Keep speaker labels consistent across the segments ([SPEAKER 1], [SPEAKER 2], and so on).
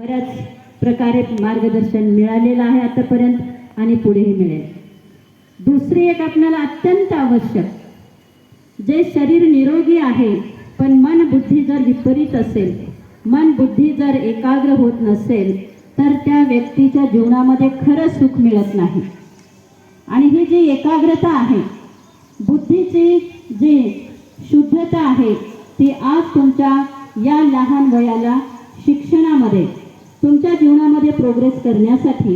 [SPEAKER 1] बऱ्याच प्रकारे मार्गदर्शन मिळालेलं आहे आतापर्यंत आणि पुढेही मिळेल. दुसरी एक आपल्याला अत्यंत आवश्यक जे शरीर निरोगी आहे पण मन बुद्धी जर विपरीत असेल मन बुद्धी जर एकाग्र होत नसेल तर त्या व्यक्तीच्या जीवनामध्ये खरं सुख मिळत नाही. आणि ही जी एकाग्रता आहे बुद्धीची जी शुद्धता आहे ती आज तुमच्या या लहान वयाला शिक्षणामध्ये तुमच्या जीवनामध्ये प्रोग्रेस करण्यासाठी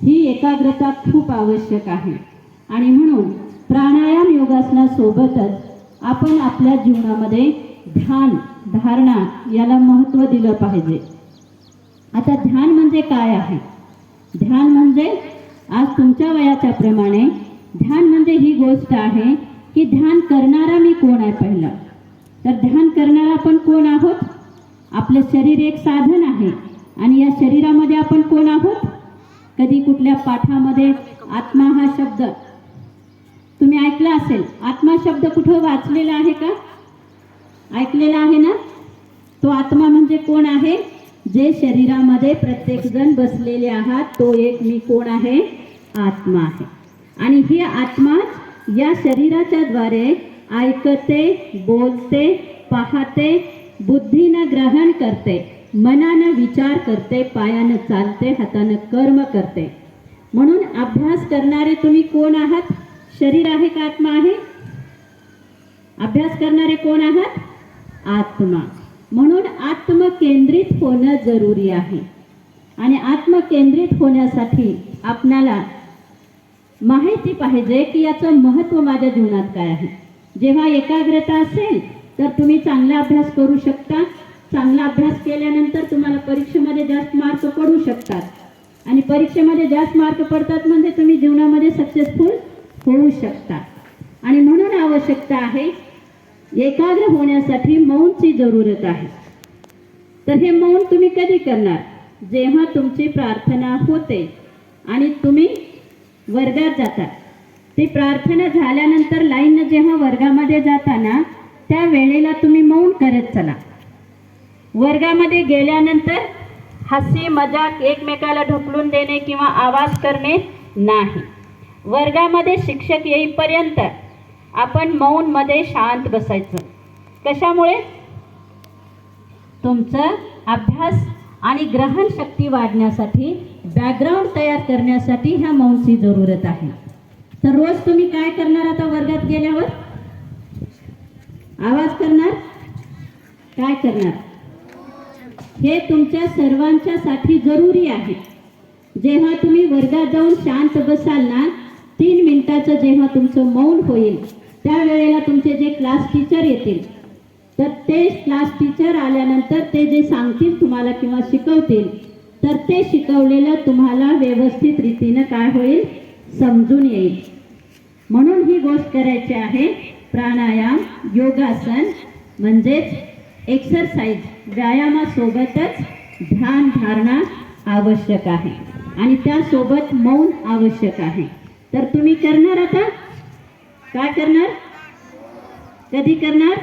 [SPEAKER 1] ही एकाग्रता खूप आवश्यक आहे. आणि म्हणून प्राणायाम योगासनासोबतच आपण आपल्या जीवनामध्ये ध्यान धारणा याला महत्त्व दिलं पाहिजे. आता ध्यान म्हणजे काय आहे? ध्यान म्हणजे आज तुमच्या वयाच्या प्रमाणे ध्यान म्हणजे ही गोष्ट आहे की ध्यान करणारा मी कोण आहे पहिलं? तर ध्यान करणारा आपण कोण आहोत? आपलं शरीर एक साधन आहे. आणि या शरीरामध्ये आपण कोण आहोत? कधी कुठल्या पाठामध्ये आत्मा हा शब्द. तुम्ही ऐकला असेल आत्मा शब्द कुठं वाचलेला आहे का? ऐकलेला आहे ना? तो आत्मा म्हणजे कोण आहे? जे शरीरामध्ये प्रत्येकजण बसलेले आहात तो एक मी कोण आहे? आत्मा आहे. आणि ही आत्मा या शरीराच्या द्वारे ऐकते बोलते पाहते बुद्धीनं ग्रहण करते. मनानं विचार करते पायानं चालते हातानं कर्म करते. म्हणून अभ्यास करणारे तुम्ही कोण आहात? शरीर आहे का आत्मा आहे? अभ्यास करणारे कोण आहात? आत्मा. म्हणून आत्मकेंद्रित होणं जरुरी आहे. आणि आत्मकेंद्रित होण्यासाठी आपणाला माहिती पाहिजे की याचं महत्त्व माझ्या जीवनात काय आहे. जेव्हा एकाग्रता असेल तर तुम्ही चांगला अभ्यास करू शकता. चांगला अभ्यास केल्यानंतर तुम्हाला परीक्षेमध्ये जास्त मार्क पडू शकतात. आणि परीक्षेमध्ये जास्त मार्क पडतात म्हणजे तुम्ही जीवनामध्ये सक्सेसफुल होऊ शकता. आणि म्हणून आवश्यकता आहे एकाग्र होण्यासाठी मौनची जरूरत आहे. तर हे मौन तुम्ही कधी करणार? जेव्हा तुमची प्रार्थना होते आणि तुम्ही वर्गात जाता. ती प्रार्थना झाल्यानंतर लाईननं जेव्हा वर्गामध्ये जाताना त्या वेळेला तुम्ही मौन करत चला. वर्गामध्ये गेल्यानंतर हसी मजाक एकमेकाला ढकलून देणे किंवा आवाज करणे नाही. वर्गामध्ये शिक्षक येईपर्यंत आपण मौनमध्ये शांत बसायचं. कशामुळे? तुमचं अभ्यास आणि ग्रहणशक्ती वाढण्यासाठी बॅकग्राऊंड तयार करण्यासाठी ह्या मौनची जरूरत आहे. तर रोज तुम्ही काय करणार आता वर्गात गेल्यावर? आवाज करणार? काय करणार? हे तुमच्या सर्वांच्यासाठी जरुरी आहे. जेव्हा तुम्ही वर्गात जाऊन शांत बसाल ना तीन मिनिटाचं जेव्हा तुमचं मौन होईल त्यावेळेला तुमचे जे क्लास टीचर येतील तर ते क्लास टीचर आल्यानंतर ते जे सांगतील तुम्हाला किंवा शिकवतील तर ते शिकवलेलं तुम्हाला व्यवस्थित रीतीनं काय होईल समजून येईल. म्हणून ही गोष्ट करायची आहे प्राणायाम योगासन म्हणजेच एक्सरसाइज व्यायामासोबतच ध्यान धारणा आवश्यक आहे. आणि त्यासोबत मौन आवश्यक आहे. तर तुम्ही करणार आता? काय करणार? कधी करणार?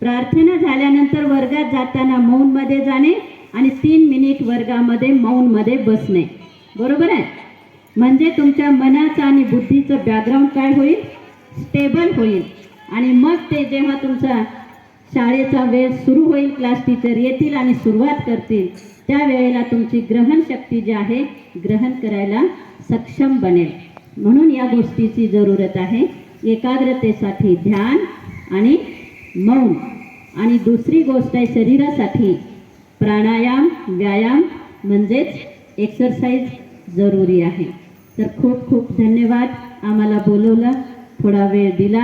[SPEAKER 1] प्रार्थना झाल्यानंतर वर्गात जाताना मौनमध्ये जाणे आणि तीन मिनिट वर्गामध्ये मौनमध्ये बसणे. बरोबर आहे? म्हणजे तुमच्या मनाचं आणि बुद्धीचं बॅकग्राऊंड काय होईल? स्टेबल होईल. आणि मग ते जेव्हा तुमचा शाळेचा वेळ सुरू होईल क्लास टीचर येतील आणि सुरुवात करतील. त्यावेळेला तुमची ग्रहण शक्ती जी आहे ग्रहण करायला सक्षम बनेल. म्हणून या गोष्टीची जरूरत आहे. एकाग्रतेसाठी ध्यान आणि मौन. आणि दुसरी गोष्ट आहे शरीरासाठी प्राणायाम व्यायाम म्हणजेच एक्सरसाइज जरूरी आहे. तर खूप खूप धन्यवाद. आम्हाला बोलवलं थोडा वेळ दिला.